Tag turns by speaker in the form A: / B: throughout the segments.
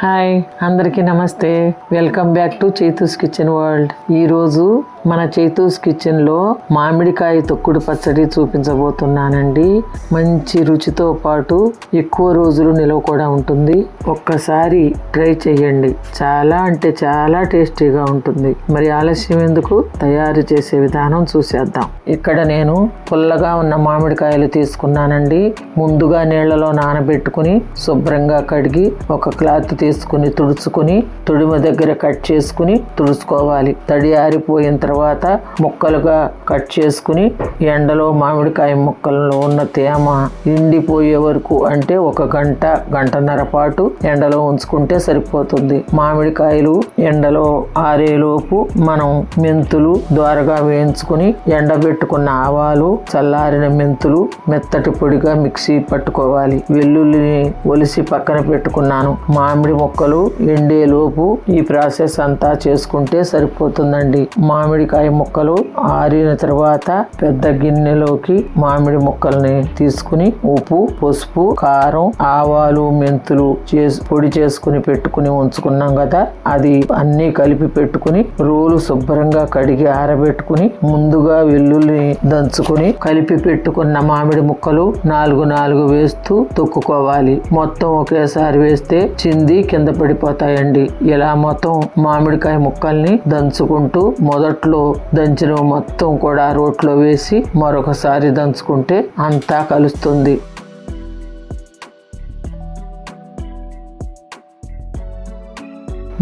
A: Hi అందరికీ నమస్తే. Welcome back to Chaitu's kitchen world. ఈ రోజు మన చైతూస్ కిచెన్లో మామిడికాయ తొక్కుడు పచ్చడి చూపించబోతున్నానండి. మంచి రుచితో పాటు ఎక్కువ రోజులు నిలవ కూడా ఉంటుంది. ఒక్కసారి ట్రై చేయండి చాలా అంటే చాలా టేస్టీగా ఉంటుంది. మరి ఆలస్యం ఎందుకు? తయారు చేసే విధానం చూసేద్దాం. ఇక్కడ నేను పుల్లగా ఉన్న మామిడికాయలు తీసుకున్నానండి. ముందుగా నీళ్ళలో నానబెట్టుకుని శుభ్రంగా కడిగి ఒక క్లాత్ తీసుకుని తుడుచుకుని తుడిమ దగ్గర కట్ చేసుకుని తుడుచుకోవాలి. తడి ఆరిపోయిన తర్వాత ముక్కలుగా కట్ చేసుకుని ఎండలో మామిడికాయ ముక్కలలో ఉన్న తేమ ఎండిపోయే వరకు అంటే ఒక గంట గంటన్నర పాటు ఎండలో ఉంచుకుంటే సరిపోతుంది. మామిడికాయలు ఎండలో ఆరేలోపు మనం మెంతులు ద్వారగా వేయించుకుని ఎండబెట్టుకున్న ఆవాలు చల్లారిన మెంతులు మెత్తటి పొడిగా మిక్సీ పట్టుకోవాలి. వెల్లుల్లిని ఒలిసి పక్కన పెట్టుకున్నాను. మామిడి ముక్కలు ఎండేలోపు ఈ ప్రాసెస్ అంతా చేసుకుంటే సరిపోతుందండి. మామిడికాయ ముక్కలు ఆరిన తర్వాత పెద్ద గిన్నెలోకి మామిడి ముక్కల్ని తీసుకుని ఉప్పు పసుపు కారం ఆవాలు మెంతులు చేసి పొడి చేసుకుని పెట్టుకుని ఉంచుకున్నాం కదా. అది అన్నీ కలిపి పెట్టుకుని రోలు శుభ్రంగా కడిగి ఆరబెట్టుకుని ముందుగా వెల్లుల్లి దంచుకుని కలిపి పెట్టుకున్న మామిడి ముక్కలు నాలుగు నాలుగు వేస్తూ తొక్కుకోవాలి. మొత్తం ఒకేసారి వేస్తే చింది కింద పడిపోతాయండి. ఇలా మొత్తం మామిడికాయ ముక్కల్ని దంచుకుంటూ మొదట్లో దంచిన మొత్తం కూడా రోట్లో వేసి మరొకసారి దంచుకుంటే అంతా కలుస్తుంది.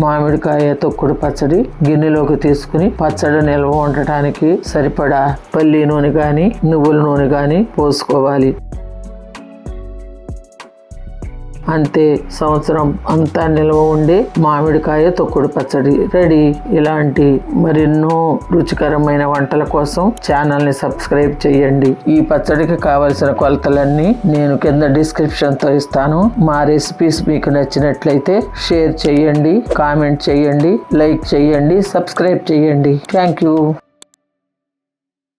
A: మామిడికాయ తొక్కుడు పచ్చడి గిన్నెలోకి తీసుకుని పచ్చడి నిల్వ ఉండటానికి సరిపడా పల్లి నూనె కానీ నువ్వుల నూనె కానీ పోసుకోవాలి. అంతే సంవత్సరం అంతా నిల్వ ఉండే మామిడికాయ తొక్కుడు పచ్చడి రెడీ. ఇలాంటి మరెన్నో రుచికరమైన వంటల కోసం ఛానల్ని సబ్స్క్రైబ్ చేయండి ఈ పచ్చడికి కావలసిన కొలతలన్నీ నేను కింద డిస్క్రిప్షన్తో ఇస్తాను. మా రెసిపీస్ మీకు నచ్చినట్లయితే షేర్ చేయండి కామెంట్ చేయండి లైక్ చేయండి సబ్స్క్రైబ్ చేయండి థ్యాంక్ యూ.